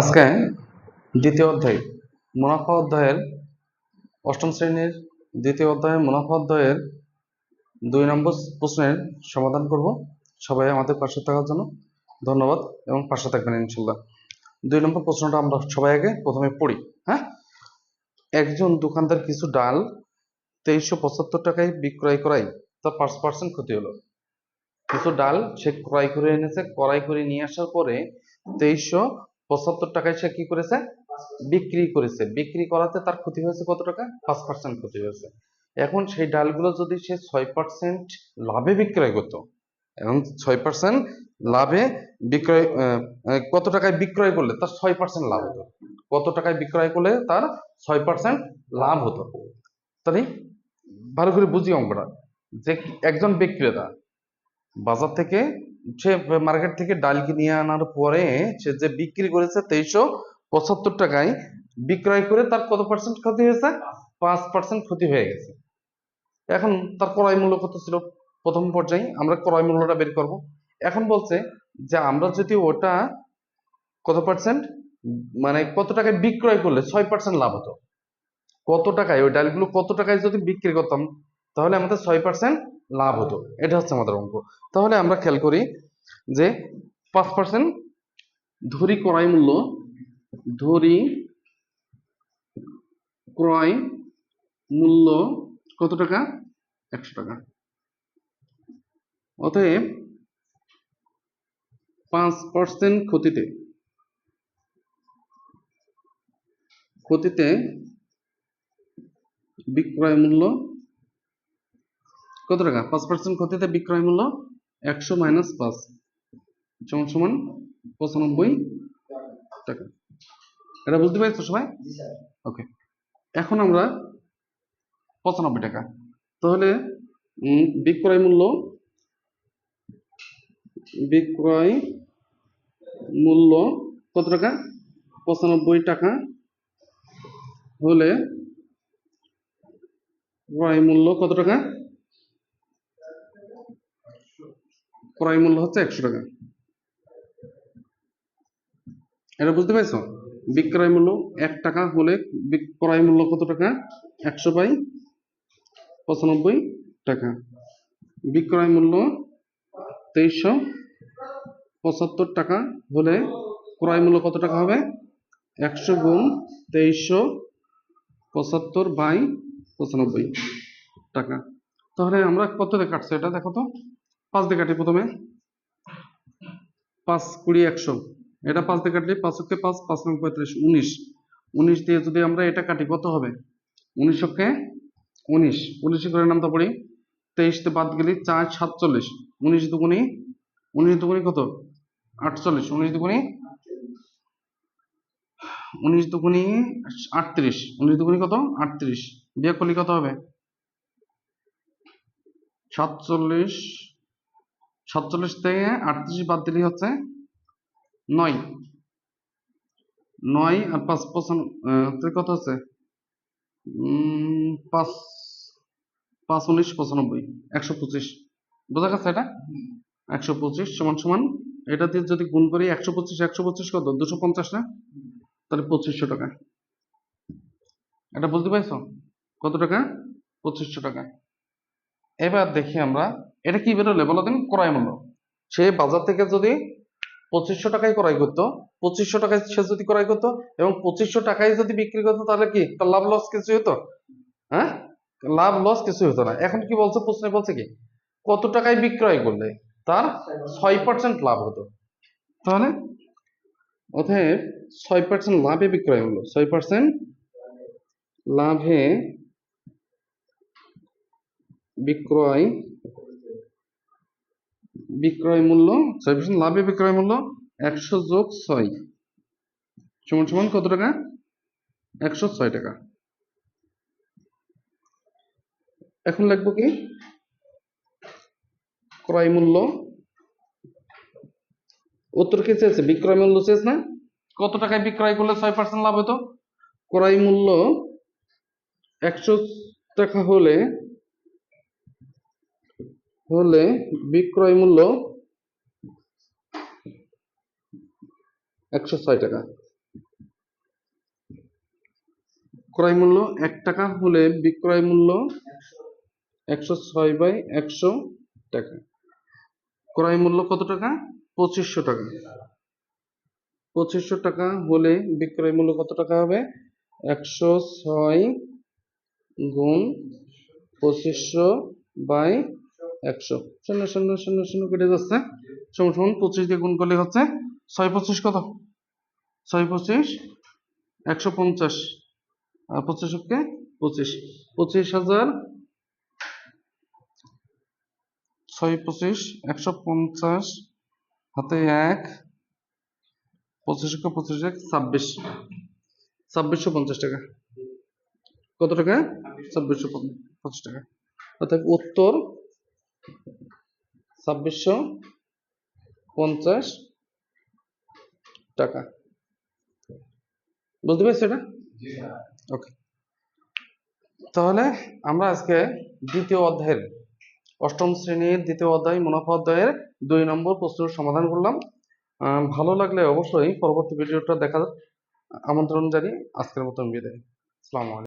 আজকে দ্বিতীয় অধ্যায়, মুনাফা অধ্যায়ের অষ্টম শ্রেণির দ্বিতীয় অধ্যায়ের মুনাফা অধ্যায়ের দুই নম্বর প্রশ্নের সমাধান করব। সবাই আমাদের পাশে থাকার জন্য ধন্যবাদ এবং পাশে থাকবেন ইনশাল্লাহ দুই নম্বর প্রশ্নটা আমরা সবাই আগে প্রথমে পড়ি হ্যাঁ? একজন দোকানদার কিছু ডাল তেইশশো পঁচাত্তর টাকায় বিক্রয় করায়, তার পাঁচ পার্সেন্ট ক্ষতি হলো। কিছু ডাল সে ক্রয় করে এনেছে, ক্রয় করে নিয়ে আসার পরে তেইশশো পঁচাত্তর টাকায় সে কি করেছে? বিক্রি করেছে। বিক্রি করাতে তার ক্ষতি হয়েছে কত টাকা? পাঁচ পার্সেন্ট ক্ষতি হয়েছে। এখন সেই ডালগুলো যদি সে ছয় পার্সেন্ট লাভে বিক্রয় করতো, এবং ছয় পার্সেন্ট লাভে বিক্রয় কত টাকায় বিক্রয় করলে তার ছয় পার্সেন্ট লাভ হতো? কত টাকায় বিক্রয় করলে তার ছয় পার্সেন্ট লাভ হতো? তাহলে ভালো করে বুঝি অঙ্কটা। যে একজন বিক্রেতা বাজার থেকে সে মার্কেট থেকে ডাল কিনে আনার পরে সে যে বিক্রি করেছে তেইশশো পঁচাত্তর টাকায়, বিক্রয় করে তার কত পার্সেন্ট ক্ষতি হয়েছে? পাঁচ পার্সেন্ট ক্ষতি হয়ে গেছে। এখন তার ক্রয় মূল্য কত ছিল? প্রথম পর্যায়ে আমরা ক্রয় মূল্যটা বের করব। এখন বলছে যে আমরা যদি ওটা কত পার্সেন্ট মানে কত টাকায় বিক্রয় করলে ছয় পার্সেন্ট লাভ হতো? কত টাকায়? ওই ডালগুলো কত টাকায় যদি বিক্রি করতাম, তাহলে আমাদের ছয় পার্সেন্ট লাভ হতো। এটা হচ্ছে আমাদের অঙ্ক। তাহলে আমরা খেয়াল করি যে পাঁচ পার্সেন্ট ধরি ক্রয় মূল্য, ধরি ক্রয় মূল্য কত টাকা? একশো টাকা। অতএব পাঁচ পার্সেন্ট ক্ষতিতে ক্ষতিতে বিক্রয় মূল্য কত টাকা? পাঁচ পার্সেন্ট ক্ষতিতে বিক্রয় মূল্য একশো মাইনাস পাঁচ। সমান সমান পঁচানব্বই টাকা। এটা বুঝতে পেরেছ সবাই? ওকে এখন আমরা পঁচানব্বই টাকা। তাহলে বিক্রয় মূল্য বিক্রয় মূল্য কত টাকা? পঁচানব্বই টাকা। হলে ক্রয় মূল্য কত টাকা? ক্রয় মূল্য হচ্ছে একশো টাকা। এটা বুঝতে পারছ? বিক্রয় মূল্য এক টাকা হলে ক্রয় মূল্য কত টাকা? একশো বাই পঁচানব্বই টাকা। বিক্রয় মূল্য তেইশশো পঁচাত্তর টাকা হলে ক্রয় মূল্য কত টাকা হবে? একশো গুণ তেইশশো পঁচাত্তর বাই পঁচানব্বই টাকা। তাহলে আমরা কত কাটছি এটা দেখো তো? পাঁচ দিয়ে কাটি প্রথমে। পাঁচ কুড়ি একশো। এটা পাঁচ দিয়ে কাটলে পাঁচ অক্ষে পাঁচ পাঁচ নং পঁয়ত্রিশ, উনিশ। উনিশ দিয়ে যদি আমরা এটা কাটি, কত হবে? উনিশ অক্ষে উনিশ। উনিশ করে নামটা পড়ি তেইশতে বাদ গেলি চার, সাতচল্লিশ। উনিশ দুগুনি উনিশ দুগুনি কত? আটচল্লিশ। উনিশ দুগুনি উনিশ দুগুনি আটত্রিশ। উনিশ দুগুনি কত? আটত্রিশ। বিয়োগ করলে কত হবে? সাতচল্লিশ সাতচল্লিশ থেকে আটত্রিশ বাদ দিলেই হচ্ছে নয়। নয় আর পাঁচ পঁচান কত হচ্ছে? পাঁচ পাঁচ উনিশ পঁচানব্বই, একশো পঁচিশ। বোঝা গেছে এটা? একশো পঁচিশ সমান সমান। এটা দিয়ে যদি গুণ করি একশো পঁচিশ একশো পঁচিশ কত? দুশো পঞ্চাশ না? তাহলে পঁচিশশো টাকা। এটা বুঝতে পারছ? কত টাকা? পঁচিশশো টাকা। এবার দেখি আমরা এটা কি বেরোলে বলো দিন? ক্রয় মূল্য। সে বাজার থেকে যদি পঁচিশশো টাকায় ক্রয় করতো, পঁচিশশো টাকায় সে যদি ক্রয় করতো এবং পঁচিশশো টাকায় যদি বিক্রি করতো, তাহলে কি? তার লাভ লস কিছু হতো? হ্যাঁ? লাভ লস কিছু হতো না। এখন কি বলছে? প্রশ্নে বলছে কি? কত টাকায় বিক্রয় করলে তার ছয় পার্সেন্ট লাভ হতো। তাহলে? অতএব ছয় পার্সেন্ট লাভে বিক্রয় হলো ছয় পার্সেন্ট লাভে বিক্রয় বিক্রয় মূল্য, ছয় পার্সেন্ট লাভে বিক্রয় মূল্য একশো যোগ ছয়। সমান সমান কত টাকা? একশো ছয় টাকা। এখন লিখব কি? ক্রয় মূল্য। উত্তর কি চেয়েছে? বিক্রয় মূল্য চেয়েছে না? কত টাকায় বিক্রয় করলে ছয় পার্সেন্ট লাভ হতো? ক্রয় মূল্য একশো টাকা হলে হলে বিক্রয় মূল্য একশো ছয় টাকা। ক্রয় মূল্য এক টাকা হলে বিক্রয় মূল্য একশো ছয় বাই একশো টাকা। ক্রয় মূল্য কত টাকা? পঁচিশশো টাকা। পঁচিশশো টাকা হলে বিক্রয় মূল্য কত টাকা হবে? একশো ছয় গুণ পঁচিশশো বাই একশো। শূন্য শূন্য শূন্য শূন্য কেটে যাচ্ছে। সমান সমান পঁচিশ দিয়ে গুণ করলে হচ্ছে ছয় পঁচিশ কত? ছয় পঁচিশ, একশো পঞ্চাশ। আর পঁচিশ কে পঁচিশ। পঁচিশ হাজার ছয় পঁচিশ, একশো পঞ্চাশ হাতে এক, পঁচিশ কে পঁচিশ এক, ছাব্বিশ। ছাব্বিশশো পঞ্চাশ টাকা। কত টাকা? ছাব্বিশশো পঞ্চাশ টাকা। অর্থাৎ উত্তর ছাব্বিশশো পঞ্চাশ টাকা। বুঝতে পারছি এটা? ওকে তাহলে আমরা আজকে দ্বিতীয় অধ্যায়ের অষ্টম শ্রেণির দ্বিতীয় অধ্যায় মুনাফা অধ্যায়ের দুই নম্বর প্রশ্নের সমাধান করলাম। আহ, ভালো লাগলে অবশ্যই পরবর্তী ভিডিওটা দেখার আমন্ত্রণ জানিয়ে আজকের মতন বিদায়। আসসালামু আলাইকুম।